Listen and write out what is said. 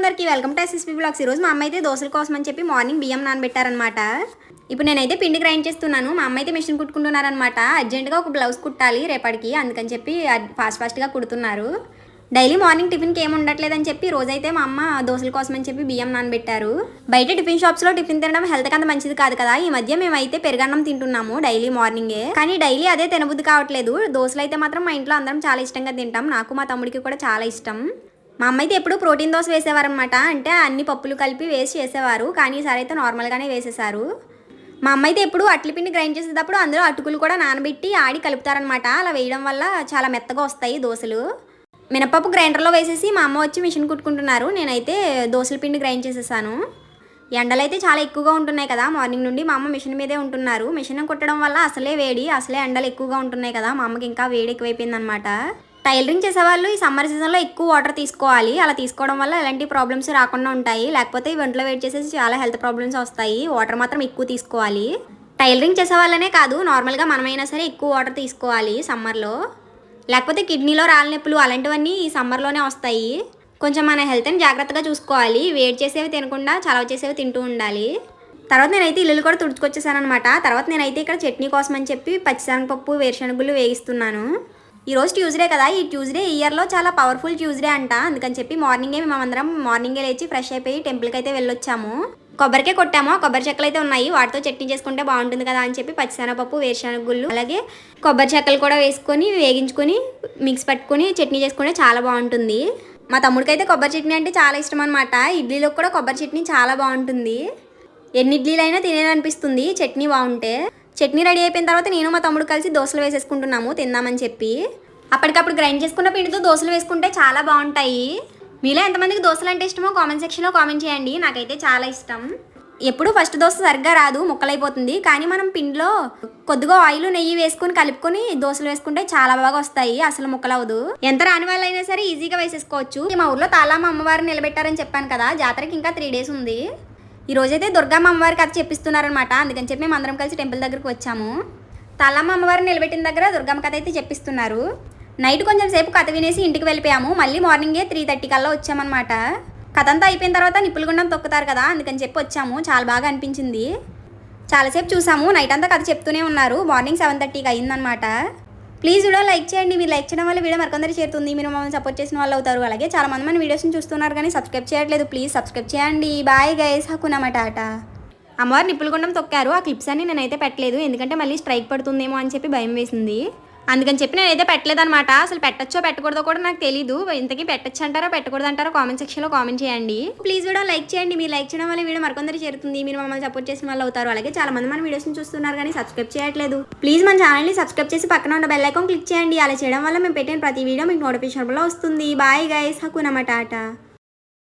అందరికీ welcome to SSP blogs ఈరోజు మా అమ్మ అయితే దోశల కోసం అని చెప్పి మార్నింగ్ బియ్యం నానబెట్టారనమాట ఇప్పుడు నేనైతే పిండి గ్రైండ్ చేస్తున్నాను. మా అమ్మ అయితే మిషన్ కుట్టుకుంటున్నారనమాట అర్జెంటుగా ఒక బ్లౌజ్ కుట్టాలి రేపటికి అందుకని చెప్పి ఫాస్ట్ ఫాస్ట్గా కుడుతున్నారు. డైలీ మార్నింగ్ టిఫిన్కి ఏమి ఉండట్లేదని చెప్పి రోజైతే మా అమ్మ దోశల కోసం అని చెప్పి బియ్యం నానబెట్టారు. బయట టిఫిన్ షాప్స్లో టిఫిన్ తినడం హెల్త్కి అంత మంచిది కాదు కదా. ఈ మధ్య మేమైతే పెరుగన్నం తింటున్నాము డైలీ మార్నింగే కానీ డైలీ అదే తినబుద్ధి కావట్లేదు. దోశలు అయితే మాత్రం మా ఇంట్లో అందరం చాలా ఇష్టంగా తింటాం. నాకు మా తమ్ముడికి కూడా చాలా ఇష్టం. మా అమ్మ అయితే ఎప్పుడు ప్రోటీన్ దోశ వేసేవారనమాట అంటే అన్ని పప్పులు కలిపి వేసి చేసేవారు. కానీ ఈసారి అయితే నార్మల్గానే వేసేసారు మా అమ్మ అయితే ఎప్పుడు అట్ల పిండి గ్రైండ్ చేసేటప్పుడు అందులో అటుకులు కూడా నానబెట్టి ఆడి కలుపుతారనమాట అలా వేయడం వల్ల చాలా మెత్తగా వస్తాయి దోశలు. మినపప్పు గ్రైండర్లో వేసేసి మా అమ్మ వచ్చి మిషన్ కుట్టుకుంటున్నారు. నేనైతే దోశల పిండి గ్రైండ్ చేసేసాను. ఎండలు అయితే చాలా ఎక్కువగా ఉంటున్నాయి కదా. మార్నింగ్ నుండి మా అమ్మ మిషన్ మీదే ఉంటున్నారు. మిషన్ కుట్టడం వల్ల అసలే వేడి అసలే ఎండలు ఎక్కువగా ఉంటున్నాయి కదా. మా అమ్మకి ఇంకా వేడి ఎక్కువైపోయింది అనమాట టైలరింగ్ చేసేవాళ్ళు ఈ సమ్మర్ సీజన్లో ఎక్కువ వాటర్ తీసుకోవాలి. అలా తీసుకోవడం వల్ల ఎలాంటి ప్రాబ్లమ్స్ రాకుండా ఉంటాయి. లేకపోతే ఈ ఒంట్లో వెయిట్ చేసేసి చాలా హెల్త్ ప్రాబ్లమ్స్ వస్తాయి. వాటర్ మాత్రం ఎక్కువ తీసుకోవాలి. టైలరింగ్ చేసే వాళ్ళనే కాదు నార్మల్గా మనమైనా సరే ఎక్కువ వాటర్ తీసుకోవాలి సమ్మర్లో. లేకపోతే కిడ్నీలో రాళ్ళ నొప్పులు అలాంటివన్నీ ఈ సమ్మర్లోనే వస్తాయి. కొంచెం మన హెల్త్ని జాగ్రత్తగా చూసుకోవాలి. వేడి చేసేవి తినకుండా చలవ చేసేవి తింటూ ఉండాలి. తర్వాత నేనైతే ఇల్లు కూడా తుడుచుకొచ్చేసాను అనమాట తర్వాత నేనైతే ఇక్కడ చట్నీ కోసం అని చెప్పి పచ్చిశనగపప్పు వేరుశనగలు వేగిస్తున్నాను ఈరోజు ట్యూస్డే కదా ఈ ట్యూస్డే ఇయర్లో చాలా పవర్ఫుల్ ట్యూస్డే అంట. అందుకని చెప్పి మార్నింగే మేమందరం మార్నింగే లేచి ఫ్రెష్ అయిపోయి టెంపుల్కి అయితే వెళ్ళొచ్చాము. కొబ్బరికే కొట్టాము కొబ్బరి చెక్కలు అయితే ఉన్నాయి. వాటితో చట్నీ చేసుకుంటే బాగుంటుంది కదా అని చెప్పి పచ్చిశనగపప్పు వేరుశనగ గుళ్ళు అలాగే కొబ్బరి చెక్కలు కూడా వేసుకొని వేగించుకొని మిక్స్ పట్టుకొని చట్నీ చేసుకుంటే చాలా బాగుంటుంది. మా తమ్ముడికి అయితే కొబ్బరి చట్నీ అంటే చాలా ఇష్టం అనమాట ఇడ్లీలో కూడా కొబ్బరి చట్నీ చాలా బాగుంటుంది. ఎన్ని ఇడ్లీలైనా తినేదనిపిస్తుంది చట్నీ బాగుంటే. చట్నీ రెడీ అయిపోయిన తర్వాత నేను మా తమ్ముడు కలిసి దోశలు వేసేసుకుంటున్నాము తిందామని చెప్పి. అప్పటికప్పుడు గ్రైండ్ చేసుకున్న పిండితో దోశలు వేసుకుంటే చాలా బాగుంటాయి. మీలో ఎంతమందికి దోశలు అంటే ఇష్టమో కామెంట్ సెక్షన్లో కామెంట్ చేయండి. నాకైతే చాలా ఇష్టం. ఎప్పుడు ఫస్ట్ దోశ సరిగ్గా రాదు ముక్కలైపోతుంది. కానీ మనం పిండిలో కొద్దిగా ఆయిల్ నెయ్యి వేసుకుని కలుపుకొని దోశలు వేసుకుంటే చాలా బాగా వస్తాయి. అసలు ముక్కలవదు ఎంత రాని వాళ్ళైనా సరే ఈజీగా వేసేసుకోవచ్చు. మా ఊర్లో తాళమ్మ అమ్మవారిని నిలబెట్టారని చెప్పాను కదా జాతరకి ఇంకా త్రీ డేస్ ఉంది. ఈ రోజైతే దుర్గమ్మ అమ్మవారి కథ చెప్పిస్తున్నారనమాట అందుకని చెప్పి మేము అందరం కలిసి టెంపుల్ దగ్గరికి వచ్చాము. తాళమ్మ అమ్మవారిని నిలబెట్టిన దగ్గర దుర్గమ్మ కథ అయితే చెప్పిస్తున్నారు. నైట్ కొంచెం సేపు కథ వినేసి ఇంటికి వెళ్ళిపోయాము. మళ్ళీ మార్నింగే త్రీ థర్టీ కల్లా వచ్చామన్నమాట. కథ అంతా అయిపోయిన తర్వాత నిప్పులు గుండం తొక్కుతారు కదా అందుకని చెప్పి వచ్చాము. చాలా బాగా అనిపించింది. చాలాసేపు చూసాము. నైట్ అంతా కథ చెప్తూనే ఉన్నారు. మార్నింగ్ సెవెన్ థర్టీకి అయిందనమాట ప్లీజ్ వీడియో లైక్ చేయండి. మీరు లైక్ చేయడం వల్ల వీడియో మరికొందరు చేరుతుంది. మీరు మమ్మల్ని సపోర్ట్ చేసిన వాళ్ళు అవుతారు. అలాగే చాలా మంది మన వీడియోస్ని చూస్తున్నారు కానీ సబ్స్క్రైబ్ చేయట్లేదు. ప్లీజ్ సబ్స్క్రైబ్ చేయండి. బాయ్ గైస్ హకునమ్మ టాటా. అమ్మవారు నిప్పులు గుండం తొక్కారు. ఆ క్లిప్స్ అన్ని నేనైతే పెట్టలేదు. ఎందుకంటే మళ్ళీ స్ట్రైక్ పడుతుందేమో అని చెప్పి భయం వేసింది. అందుకని చెప్పి నేనైతే పెట్టలేదన్నమాట. అసలు పెట్టచ్చో పెట్టకూడదో కూడా నాకు తెలీదు. ఇంతకీ పెట్టచ్చు అంటారో పెట్టకూడదు అంటారో కామెంట్ సెక్షన్లో కామెంట్ చేయండి. ప్లీజ్ వీడియో లైక్ చేయండి. మీరు లైక్ చేయడం వల్ల వీడియో మరికొందరు చేరుతుంది. మీరు మమ్మల్ని సపోర్ట్ చేసిన వాళ్ళు అవుతారు. అలాగే చాలా మంది మన వీడియోస్ని చూస్తున్నారు కానీ సబ్స్క్రైబ్ చేయట్లేదు. ప్లీజ్ మన ఛానల్ని సబ్స్క్రైబ్ చేసి పక్కన ఉన్న బెల్ ఐకాన్ క్లిక్ చేయండి. అలా చేయడం వల్ల మేము పెట్టిన ప్రతి వీడియో మీకు నోటిఫికేషన్లో వస్తుంది. బాయ్ గైస్ హక్కునమాట టాటా.